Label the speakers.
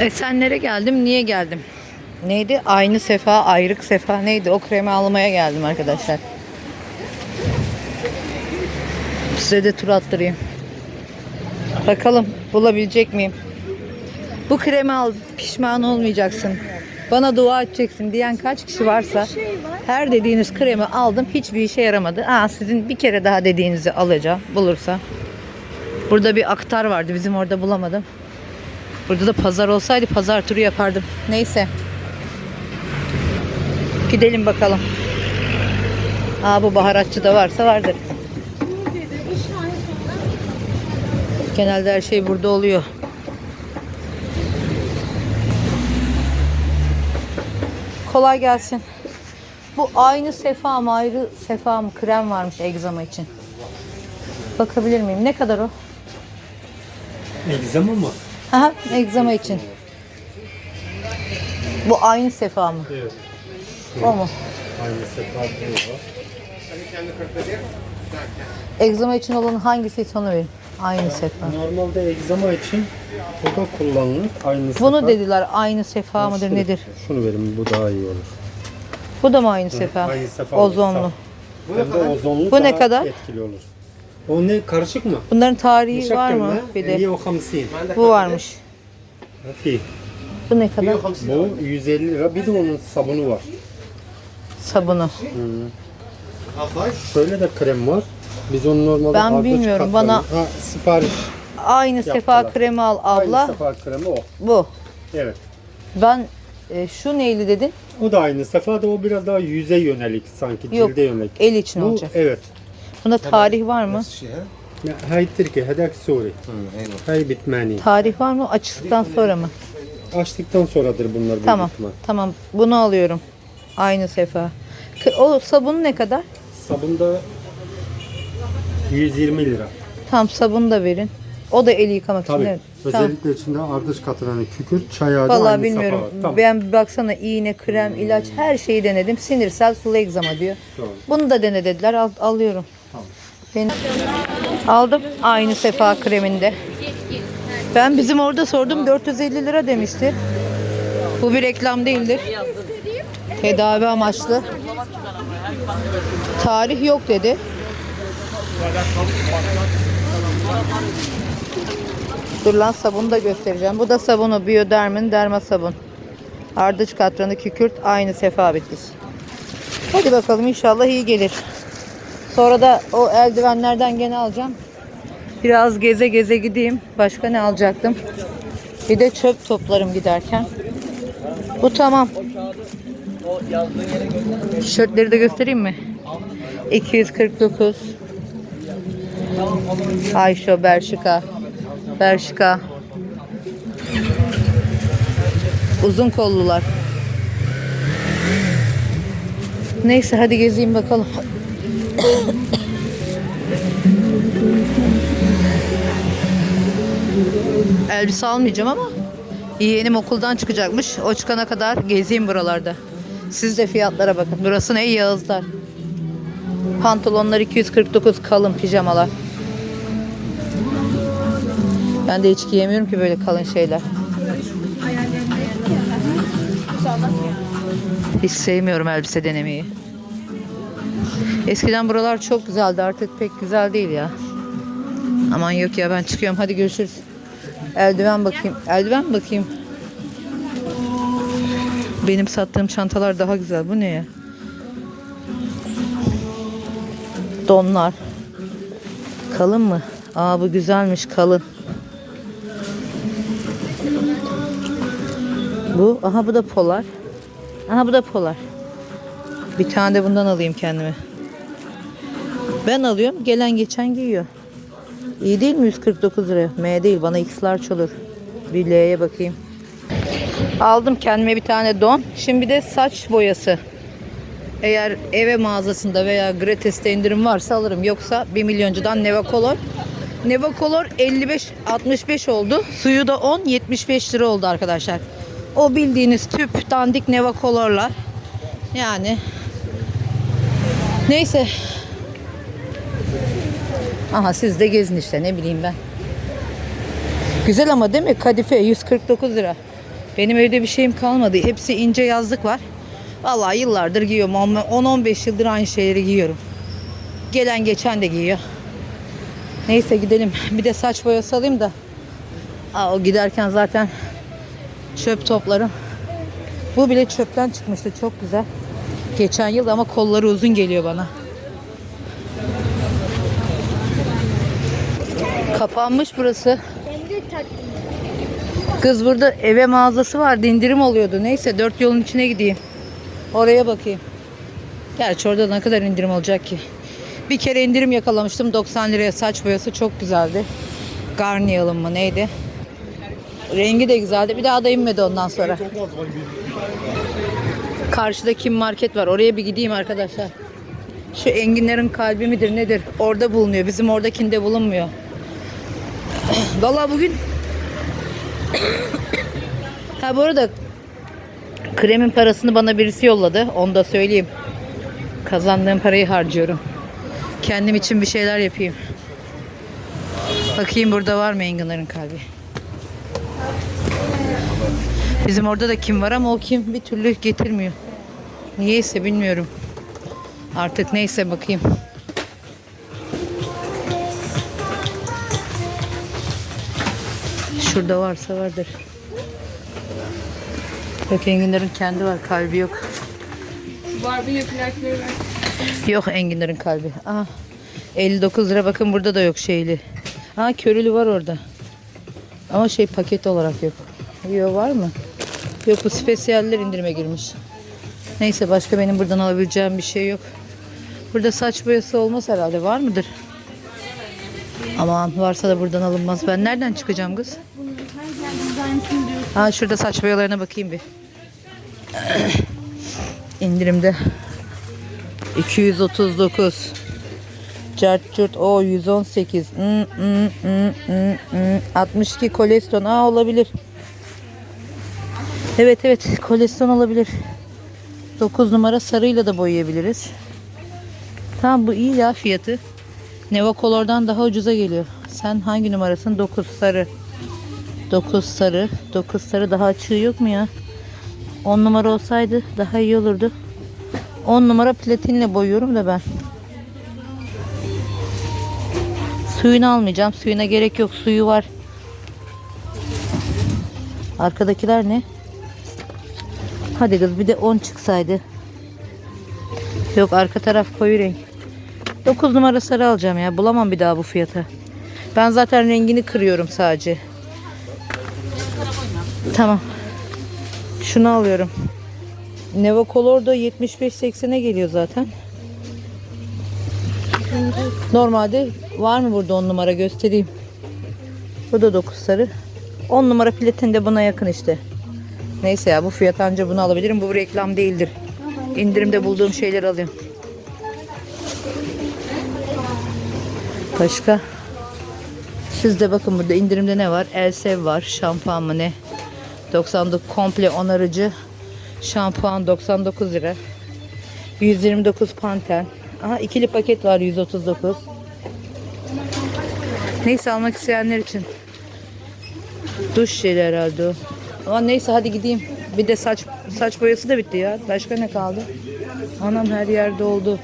Speaker 1: Esenlere geldim. Niye geldim? Neydi? Aynı sefa, ayrık sefa neydi? O kremi almaya geldim arkadaşlar. Size de tur attırayım. Bakalım bulabilecek miyim? Bu kremi al pişman olmayacaksın. Bana dua edeceksin diyen kaç kişi varsa her dediğiniz kremi aldım hiçbir işe yaramadı. Aa, sizin bir kere daha dediğinizi alacağım bulursa. Burada bir aktar vardı bizim orada bulamadım. Burada da pazar olsaydı pazar turu yapardım. Neyse. Gidelim bakalım. Aa bu baharatçı da varsa vardır. Genelde her şey burada oluyor. Kolay gelsin. Bu aynı sefa mı ayrı sefa mı krem varmış egzama için. Bakabilir miyim? Ne kadar o?
Speaker 2: Egzama mı?
Speaker 1: Aha, egzama için. Bu aynı sefa mı?
Speaker 2: Evet.
Speaker 1: O mu?
Speaker 2: Aynı sefer var.
Speaker 1: Egzama için olan hangisi onu verin. Aynı sefa.
Speaker 2: Normalde egzama için bu da kullanılır. Aynı
Speaker 1: Bunu
Speaker 2: sefer.
Speaker 1: dediler aynı sefa mıdır
Speaker 2: Şunu-
Speaker 1: nedir?
Speaker 2: Şunu verin bu daha iyi olur.
Speaker 1: Bu da mı aynı sefa?
Speaker 2: Aynı sefer
Speaker 1: Ozonlu.
Speaker 2: olursa. Hem de ozonlu
Speaker 1: Bu ne
Speaker 2: daha
Speaker 1: kadar?
Speaker 2: etkili olur. O ne karışık mı?
Speaker 1: Bunların tarihi var
Speaker 2: Müşakkel
Speaker 1: mı?
Speaker 2: mi?
Speaker 1: Bir de
Speaker 2: 150.
Speaker 1: bu varmış.
Speaker 2: Fi.
Speaker 1: Bu ne kadar?
Speaker 2: Bu 150 lira. Bir de onun sabunu var.
Speaker 1: Sabunu.
Speaker 2: Şöyle de krem var. Biz onu normalde
Speaker 1: Ben bilmiyorum, bana-
Speaker 2: ha, sipariş.
Speaker 1: Aynı sefa
Speaker 2: Yaptılar.
Speaker 1: kremi al abla.
Speaker 2: Aynı sefer kremi o.
Speaker 1: Bu.
Speaker 2: Evet.
Speaker 1: Ben e, şu neyli dedin?
Speaker 2: O da aynı sefer de o biraz daha yüze yönelik sanki
Speaker 1: Yok.
Speaker 2: cilde yönelik.
Speaker 1: El için
Speaker 2: Bu
Speaker 1: olacak.
Speaker 2: evet.
Speaker 1: Bunda tarih var mı?
Speaker 2: Ya, Hay Türkiye, hedek Suri. Hay bitmeni.
Speaker 1: Tarih var mı? Açtıktan sonra mı?
Speaker 2: Açtıktan sonradır bunlar büyük
Speaker 1: Tamam.
Speaker 2: ihtimal.
Speaker 1: Tamam. Bunu alıyorum. Aynı sefa. K- O sabun ne kadar?
Speaker 2: Sabun da 120 lira.
Speaker 1: Tamam sabun da verin. O da eli yıkamak için
Speaker 2: Tabii.
Speaker 1: değil mi? Tamam.
Speaker 2: Özellikle içinde ardış katılan kükürt, çay da
Speaker 1: Vallahi
Speaker 2: aynı
Speaker 1: bilmiyorum.
Speaker 2: var. Tamam.
Speaker 1: Ben bir baksana iğne, krem, ilaç her şeyi denedim. Sinirsel sulu egzama diyor.
Speaker 2: Tamam.
Speaker 1: Bunu da dene dediler. Al, alıyorum. Ben aldım aynı sefa kreminde. Ben bizim orada sordum 450 lira demişti. Bu bir reklam değildir. Tedavi amaçlı. Tarih yok dedi. Dur lan sabunu da göstereceğim. Bu da sabunu Bioderm'in derma sabun. Ardıç katranı kükürt aynı sefa bitkisi. Hadi bakalım inşallah iyi gelir. Sonra da o eldivenlerden gene alacağım. Biraz geze geze gideyim. Başka ne alacaktım? Bir de çöp toplarım giderken. Bu tamam. Tişörtleri de göstereyim mi? 249. Ayşo Berşika. Berşika. Uzun kollular. Neyse hadi gezeyim bakalım. Elbise almayacağım ama yeğenim okuldan çıkacakmış. O çıkana kadar gezeyim buralarda. Siz de fiyatlara bakın. Burası ne Yağızlar. Pantolonlar 249 kalın pijamalar. Ben de hiç giyemiyorum ki böyle kalın şeyler. Hiç sevmiyorum elbise denemeyi. Eskiden buralar çok güzeldi artık pek güzel değil ya. Aman yok ya ben çıkıyorum hadi görüşürüz. Eldiven bakayım. Eldiven bakayım. Benim sattığım çantalar daha güzel. Bu ne ya? Donlar. Kalın mı? Aa bu güzelmiş kalın. Bu, aha bu da polar. Aha bu da polar. Bir tane de bundan alayım kendime. Ben alıyorum, gelen geçen giyiyor. İyi değil mi 149 lira? M değil, bana X large. Bir L'ye bakayım. Aldım kendime bir tane don. Şimdi de saç boyası. Eğer eve mağazasında veya Gratis'te indirim varsa alırım. Yoksa 1 milyoncudan Neva Color. Neva Color 55 65 oldu. Suyu da 10 75 lira oldu arkadaşlar. O bildiğiniz tüp dandik Neva Color'lar. Yani neyse. Aha siz de gezin işte ne bileyim ben. Güzel ama değil mi? Kadife 149 lira. Benim evde bir şeyim kalmadı. Hepsi ince yazlık var. Vallahi yıllardır giyiyorum. 10-15 yıldır aynı şeyleri giyiyorum. Gelen geçen de giyiyor. Neyse gidelim. Bir de saç boyası alayım da. Aa, o giderken zaten çöp toplarım. Bu bile çöpten çıkmıştı. Çok güzel. Geçen yıl ama kolları uzun geliyor bana. Kapanmış burası. Kız burada eve mağazası vardı indirim oluyordu. Neyse dört yolun içine gideyim. Oraya bakayım. Gerçi orada ne kadar indirim olacak ki. Bir kere indirim yakalamıştım 90 liraya saç boyası çok güzeldi. Garniyalım mı neydi? Rengi de güzeldi. Bir daha da inmedi ondan sonra. Karşıda Kim Market var. Oraya bir gideyim arkadaşlar. Şu enginlerin kalbi midir nedir? Orada bulunuyor. Bizim oradakinde bulunmuyor. Vallahi bugün Ha bu arada kremin parasını bana birisi yolladı. Onu da söyleyeyim. Kazandığım parayı harcıyorum. Kendim için bir şeyler yapayım. Bakayım burada var mı enginlerin kalbi. Bizim orada da kim var ama o kim bir türlü getirmiyor. Niyeyse bilmiyorum. Artık neyse bakayım. Şurada varsa vardır. Yok enginlerin kendi var kalbi yok.
Speaker 3: Barbunya plakları var.
Speaker 1: Yok enginlerin kalbi. Aha. 59 lira bakın burada da yok şeyli. Ha körülü var orada. Ama şey paket olarak yok. Yok var mı? Yok bu spesiyaller indirime girmiş. Neyse başka benim buradan alabileceğim bir şey yok. Burada saç boyası olmaz herhalde. Var mıdır? Aman varsa da buradan alınmaz. Ben nereden çıkacağım kız? Ha şurada saç boyalarına bakayım bir. İndirimde. 239. Cart curt o 118. Hmm, hmm, hmm, hmm. 62 koleston. Aa olabilir. Evet evet koleston olabilir. 9 numara sarıyla da boyayabiliriz. Tamam bu iyi ya fiyatı. Neva Color'dan daha ucuza geliyor. Sen hangi numarasın? 9 sarı. 9 sarı. 9 sarı daha açığı yok mu ya? 10 numara olsaydı daha iyi olurdu. 10 numara platinle boyuyorum da ben. Suyunu almayacağım. Suyuna gerek yok. Suyu var. Arkadakiler ne? Hadi kız bir de 10 çıksaydı. Yok arka taraf koyu renk. 9 numara sarı alacağım ya. Bulamam bir daha bu fiyata. Ben zaten rengini kırıyorum sadece. Tamam. Şunu alıyorum. Neva Color da 75-80'e geliyor zaten. Normalde var mı burada 10 numara göstereyim. Bu da 9 sarı. 10 numara platin de buna yakın işte. Neyse ya bu fiyat anca bunu alabilirim. Bu reklam değildir. İndirimde bulduğum şeyleri alıyorum. Başka? Siz de bakın burada indirimde ne var? Elsev var. Şampuan mı ne? 99 komple onarıcı. Şampuan 99 lira. 129 panten. Aha ikili paket var 139. Neyse almak isteyenler için. Duş jeli herhalde o. Ama neyse hadi gideyim. Bir de saç saç boyası da bitti ya. Başka ne kaldı? Anam her yerde oldu.